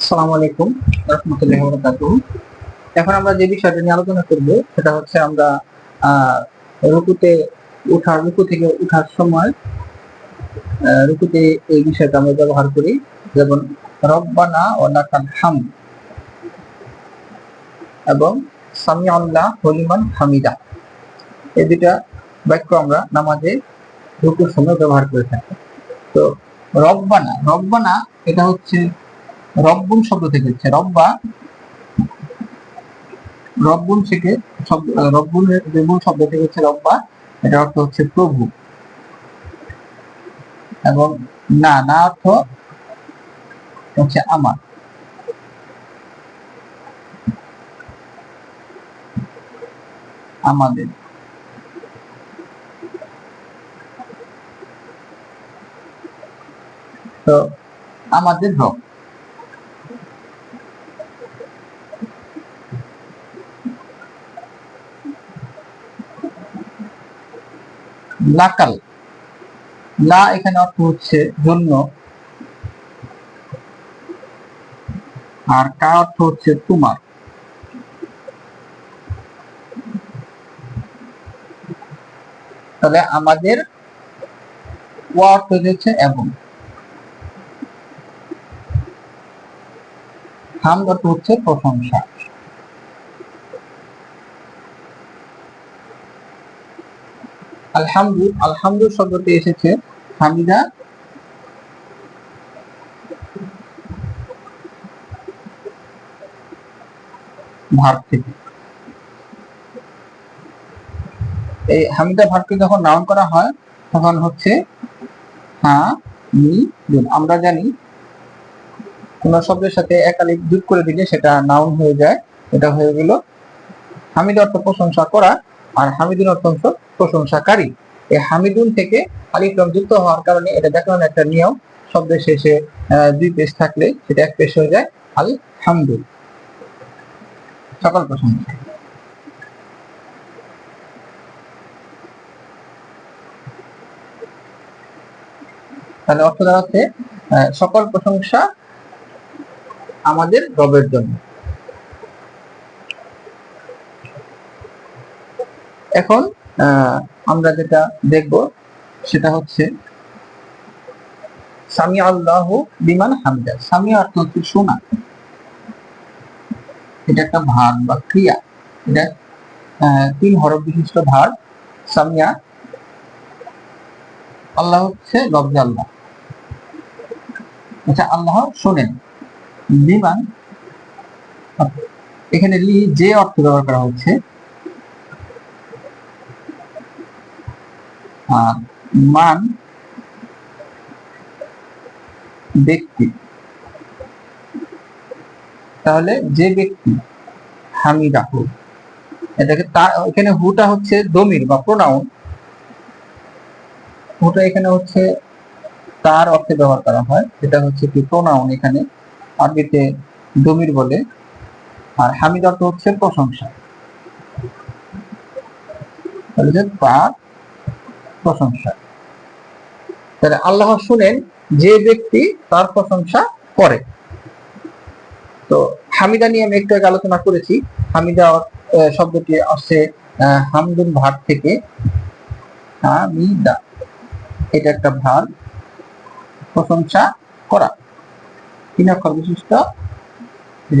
আসসালামু আলাইকুম, রহমতুল্লাহ বরকাতুহ। এখন আমরা যে বিষয়টা নিয়ে আলোচনা করব, সেটা হচ্ছে আমরা রুকুতে উঠার, রুকু থেকে উঠার সময় রুকুতে এই বিষয়টা আমরা ব্যবহার করি, যেমন রব্বানা ও লাকাল হাম এবং সামি আল্লাহ হলিমান হামিদা। এই দুটা বাক্য আমরা নামাজে রুকুর সময় ব্যবহার করে থাকি। তো রব্বানা রব্বানা এটা হচ্ছে রব্বুন শব্দ থেকে হচ্ছে রব্বা। রব্বুন থেকে শব্দ রব্বুন শব্দ থেকে হচ্ছে রব্বা এটা অর্থ হচ্ছে প্রভু। এবং না না অর্থ হচ্ছে আমার। আমাদের। তো, আমাদের রব। লাকাল লা এখানে অর্থ হচ্ছে জন্য আর কা অর্থ হচ্ছে তোমার। তাহলে আমাদের ওয়া অর্থ হচ্ছে এবং। হাম অর্থ হচ্ছে প্রশংসা। আলহামদু আলহামদু শব্দটি এসেছে। হামিদা। ভার্ব থেকে। এই হামিদা ভার্বকে যখন করা হয়, তখন হচ্ছে হ্যাঁ মি আমরা জানি কোন শব্দের সাথে একালিক যোগ করে দিলে সেটা নাউন হয়ে যায়। এটা হয়ে গেল হামিদ অর্থ প্রশংসা করা আর হামিদুন অর্থ প্রশংসাকারী। এই হামিদুন থেকে আলিফলাম যুক্ত হওয়ার কারণে এটা দেখানোর একটা নিয়ম, শব্দের শেষে দুই পেশ থাকলে সেটা এক পেশ হয়ে যায়। আল হামদুল সকল প্রশংসা তাহলে অর্থ দাঁড়াচ্ছে সকল প্রশংসা আমাদের রবের জন্য। এখন আমরা যেটা দেখব সেটা হচ্ছে সামি আল্লাহ বিমান হামিদা। সামি অর্থ হচ্ছে শোনা। এটা একটা ভার বা ক্রিয়া। এটা তিন হরফ বিশিষ্ট ভার সামিয়া, আল্লাহ হচ্ছে লব্জ আল্লাহ। আচ্ছা আল্লাহ শোনেন। বিমান, এখানে লি, যে অর্থ ব্যবহার করা হচ্ছে মান ব্যক্তি। তাহলে যে ব্যক্তি হামিদাহু এটাকে তা, এখানে হুটা হচ্ছে দমির বা প্রোনাউন হুটা এখানে হচ্ছে তার অর্থে ব্যবহার করা হয় এটা হচ্ছে কি প্রোনাউন এখানে আরবিতে দমির বলে। আর হামিদ অর্থ হচ্ছে প্রশংসা। তার প্রশংসা। তাহলে আল্লাহ শুনেন যে ব্যক্তি তার প্রশংসা করে। তো হামিদা নিয়ে আমি একটু আগে আলোচনা করেছি। হামিদা শব্দটি আসছে হামদুন ভার থেকে হামিদা। এটা একটা ভার প্রশংসা করা। তিন অক্ষর বিশিষ্ট?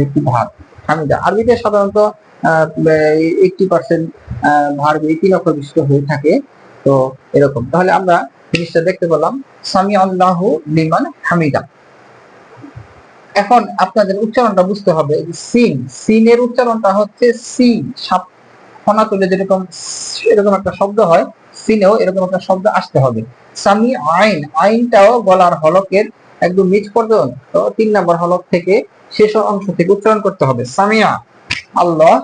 একটি ভার হামিদা। আরবিতে সাধারণত এইটটি পার্সেন্ট ভার এই তিন অক্ষর বিশিষ্ট হয়ে থাকে। তো এরকম। তাহলে আমরা জিনিসটা দেখতে পেলাম সামি আল্লাহ লিমান হামিদা। এখন আপনাদের উচ্চারণটা বুঝতে হবে সিন, সিনের উচ্চারণটা হচ্ছে সি সাপ, ফনা তুলে যেরকম, এরকম একটা শব্দ হয়, সিনেও এরকম একটা শব্দ আসতে হবে। সামি আইন, আইনটাও গলার হলকের একদম নিচ পর্যন্ত তিন নম্বর হলক থেকে শেষ অংশ থেকে উচ্চারণ করতে হবে। সামিয়া আল্লাহ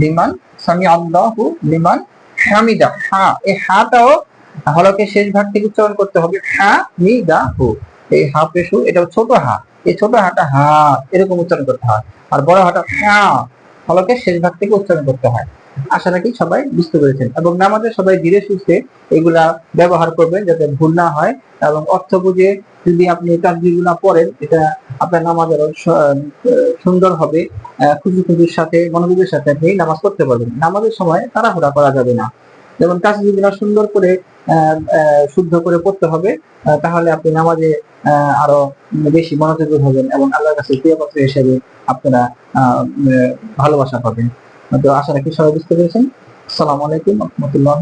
লিমান সামি আল্লাহু লিমান হামিদা হা, এই হাটাও হলকে শেষ ভাগ থেকে উচ্চারণ করতে হবে হা মি দা হু এই হা পেশু, এটা ছোট হা। এই ছোট হাটা হা, এরকম উচ্চারণ করতে হয়। আর বড় হাটা হা হলকে শেষ ভাগ থেকে উচ্চারণ করতে হয়। আশা রাখি সবাই বুঝতে পেরেছেন। এবং নামাজে সবাই ধীরে সুস্থে এগুলা ব্যবহার করবেন যাতে ভুল না হয় এবং অর্থ বুঝে যদি আপনি তার যেগুলা পড়েন, এটা আপনার নামাজ আরও সুন্দর হবে। খুশি খুশির সাথে, মনোযোগের সাথে আপনি নামাজ পড়তে পারবেন। নামাজের সময় তাড়াহুড়া করা যাবে না। যেমন তাসবিহগুলো সুন্দর করে শুদ্ধ করে পড়তে হবে তাহলে আপনি নামাজে আরও বেশি মনোযোগী হবেন এবং আল্লাহর কাছে প্রিয় পাত্র হিসেবে আপনারা ভালোবাসা পাবেন। তো আশা রাখি সবাই বুঝতে পেরেছেন। আসসালামু আলাইকুম রহমতুল্লাহ